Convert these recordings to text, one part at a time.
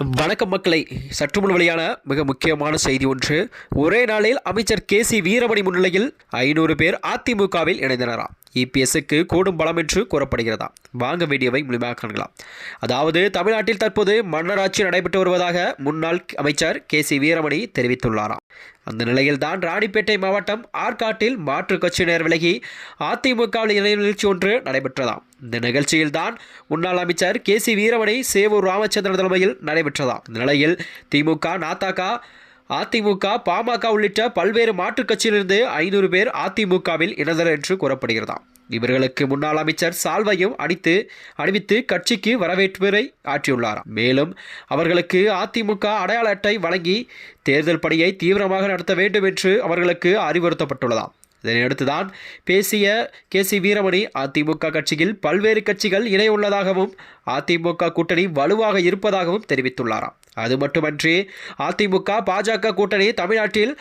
வணக்கம் மக்களை சற்று முன் வெளியான மிக முக்கியமான செய்தி ஒன்று. ஒரே நாளில் அமைச்சர் கே சி வீரமணி முன்னிலையில் ஐநூறு பேர் அதிமுகவில் இணைந்தனராம் இபிஎஸ்க்கு கூடும் பலம் என்று கூறப்படுகிறதா? வாங்க வீடியோவை முழுமையாக காணலாம் அதாவது தமிழ்நாட்டில் தற்போது மன்னராட்சி நடைபெற்று வருவதாக முன்னாள் அமைச்சர் கே சி வீரமணி தெரிவித்துள்ளாராம் அந்த நிலையில்தான் ராணிப்பேட்டை மாவட்டம் ஆற்காட்டில் மாற்றுக் கட்சியினர் விலகி அதிமுகவில் இணைய நிகழ்ச்சி ஒன்று நடைபெற்றதாம். இந்த நிகழ்ச்சியில்தான் முன்னாள் அமைச்சர் கே சி வீரமணி சேவூர் ராமச்சந்திரன் தலைமையில் நடைபெற்றதாம் இந்த நிலையில் திமுக நாத்தாக்கா அதிமுக பாமக உள்ளிட்ட பல்வேறு மாற்றுக் கட்சியிலிருந்து ஐநூறு பேர் அதிமுகவில் இணைந்தனர் என்று கூறப்படுகிறதாம் இவர்களுக்கு முன்னாள் அமைச்சர் சால்வையும் அடித்து அணிவித்து கட்சிக்கு வரவேற்புரை ஆற்றியுள்ளாராம் மேலும் அவர்களுக்கு அதிமுக அடையாள அட்டை வழங்கி தேர்தல் பணியை தீவிரமாக நடத்த வேண்டும் என்று அவர்களுக்கு அறிவுறுத்தப்பட்டுள்ளதாம். இதனையடுத்துதான் பேசிய கே சி வீரமணி அதிமுக கட்சியில் பல்வேறு கட்சிகள் இணைய உள்ளதாகவும் அதிமுக கூட்டணி வலுவாக இருப்பதாகவும் தெரிவித்துள்ளாராம். அது மட்டுமன்றி அதிமுக பாஜக கூட்டணி தமிழ்நாட்டில்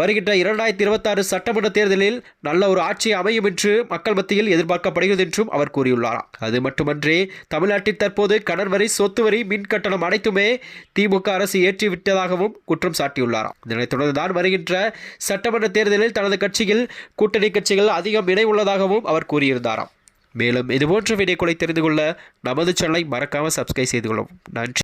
வருகின்ற இரண்டாயிரத்தி இருபத்தாறு சட்டமன்ற தேர்தலில் நல்ல ஒரு ஆட்சி அமையும் என்று மக்கள் மத்தியில் எதிர்பார்க்கப்படுகிறது என்றும் அவர் கூறியுள்ளாராம் அது மட்டுமன்றி தமிழ்நாட்டில் தற்போது கடன் வரி சொத்து வரி மின் கட்டணம் அனைத்துமே திமுக அரசு ஏற்றிவிட்டதாகவும் குற்றம் சாட்டியுள்ளாராம் இதனைத் தொடர்ந்துதான் வருகின்ற சட்டமன்ற தேர்தலில் தனது கட்சியில் கூட்டணி கட்சிகள் அதிகம் இணை உள்ளதாகவும் அவர் கூறியிருந்தாராம். மேலும் இதுபோன்ற வீடியோக்களை தெரிந்து கொள்ள நமது சேனலை மறக்காமல் சப்ஸ்கிரைப் செய்து கொள்ளவும். நன்றி.